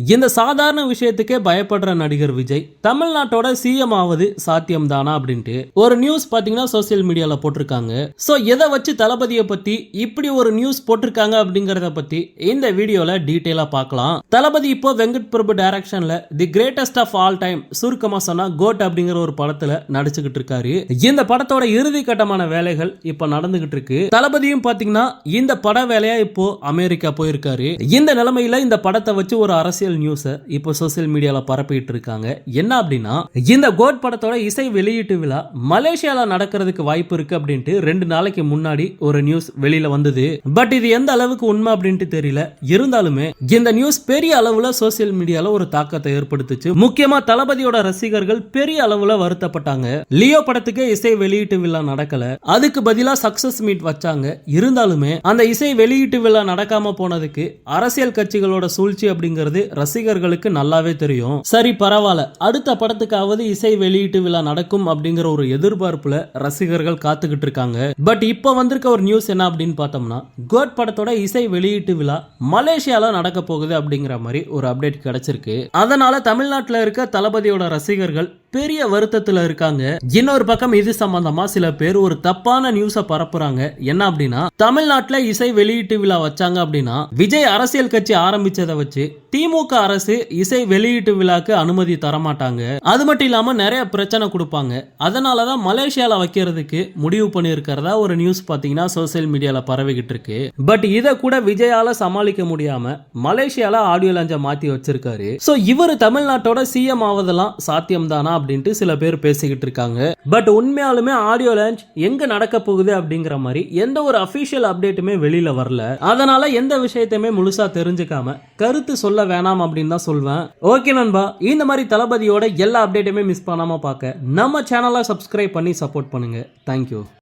இந்த சாதாரண விஷயத்துக்கே பயப்படுற நடிகர் விஜய் தமிழ்நாட்டோட சிஎம் ஆவது சாத்தியம் தானா அப்படின்ட்டு ஒரு நியூஸ் பாத்தீங்கன்னா சோசியல் மீடியால போட்டிருக்காங்க. சோ எதை வச்சு தளபதியை பத்தி இப்படி ஒரு நியூஸ் போட்டிருக்காங்க அப்படிங்கறத பத்தி இந்த வீடியோல டீட்டெயிலா பார்க்கலாம். தளபதி இப்போ வெங்கட் பிரபு டைரக்ஷன்ல the greatest of all time சுருக்கமா சொன்னா கோட் அப்படிங்கிற ஒரு படத்துல நடிச்சுக்கிட்டு இருக்காரு. இந்த படத்தோட இறுதி கட்டமான வேலைகள் இப்ப நடந்துகிட்டு இருக்கு. தளபதியும் பாத்தீங்கன்னா இந்த பட வேலையா இப்போ அமெரிக்கா போயிருக்காரு. இந்த நிலைமையில இந்த படத்தை வச்சு ஒரு அரசியல் நியூஸை இப்போ சோசியல் மீடியாவில் பரப்பிட்டு இருக்காங்க என்ன அப்படின்னா இந்த கோட் படத்தோட இசை வெளியீட்டு விழா மலேசியால நடக்கிறதுக்கு வாய்ப்பு இருக்கு அப்படின்ட்டு ரெண்டு நாளைக்கு முன்னாடி ஒரு நியூஸ் வெளியில வந்தது. பட் இது எந்த அளவுக்கு உண்மை அப்படின்ட்டு தெரியல. இருந்தாலுமே இந்த நியூஸ் பெரிய அளவுல சோசியல் மீடியால ஒரு தாக்கத்தை ஏற்படுத்துச்சு. முக்கியமா தளபதியோட ரசிகர்கள் பெரிய அளவுல வருத்தப்பட்டாங்க. லியோ படத்துக்கு இசை வெளியீட்டு விழா நடக்கல. அதுக்கு பதிலா சக்சஸ் மீட் வச்சாங்க. இருந்தாலுமே அந்த இசை வெளியீட்டு விழா நடக்காம போனதுக்கு அரசியல் கட்சிகளோட சூழ்ச்சி அப்படிங்கிறது ரசிகர்களுக்கு நல்லாவே தெரியும். சரி பரவாயில்ல. அடுத்த படத்துக்காவது இசை வெளியீட்டு விழா நடக்கும் அப்படிங்கிற ஒரு எதிர்பார்ப்புல ரசிகர்கள் காத்துக்கிட்டு இருக்காங்க. பட் இப்போ வந்திருக்க ஒரு நியூஸ் என்ன அப்படின்னு பார்த்தோம்னா கோட் படத்தோட இசை வெளியீட்டு விழா மலேசியால நடக்க போகுது அப்படிங்கிற மாதிரி ஒரு அப்டேட் கிடைச்சிருக்கு. அதனால தமிழ்நாட்டில் இருக்க தளபதியோட ரசிகர்கள் பெரிய வருத்தத்துல இருக்காங்க. இன்னொரு பக்கம் இது சம்பந்தமா சில பேர் ஒரு தப்பான நியூஸ பரப்புறாங்க. என்ன அப்படின்னா தமிழ்நாட்டுல இசை வெளியீட்டு விழா வச்சாங்க அப்படின்னா விஜய் அரசியல் கட்சி ஆரம்பிச்சதை வச்சு திமுக அரசு இசை வெளியீட்டு விழாக்கு அனுமதி தர மாட்டாங்க அது மட்டும் இல்லாம நிறைய பிரச்சனை கொடுப்பாங்க. அதனாலதான் மலேசியால வைக்கிறதுக்கு முடிவு பண்ணியிருக்கிறதா ஒரு நியூஸ் பாத்தீங்கன்னா சோசியல் மீடியால பரவிக்கிட்டு இருக்கு. பட் இதை கூட விஜயால சமாளிக்க முடியாம மலேசியால ஆடியோ லஞ்சம் மாத்தி வச்சிருக்காரு. சோ இவர் தமிழ்நாட்டோட சிஎம் ஆவதெல்லாம் சாத்தியம் தானா அப்படின்ட்டு சில பேர் பேசிக்கிட்டு இருக்காங்க. பட் உண்மையாலுமே ஆடியோ லான்ச் எங்க நடக்க போகுது அப்படிங்கிற மாதிரி எந்த ஒரு அபிஷியல் அப்டேட்டுமே வெளியில வரல. அதனால எந்த விஷயத்தையுமே முழுசா தெரிஞ்சுக்காம கருத்து சொல்ல வேணாம் அப்படின்னு தான் சொல்வேன். ஓகே நண்பா இந்த மாதிரி தளபதியோட எல்லா அப்டேட்டுமே மிஸ் பண்ணாம பார்க்க நம்ம சேனலை சப்ஸ்கிரைப் பண்ணி சப்போர்ட் பண்ணுங்க. தேங்க்யூ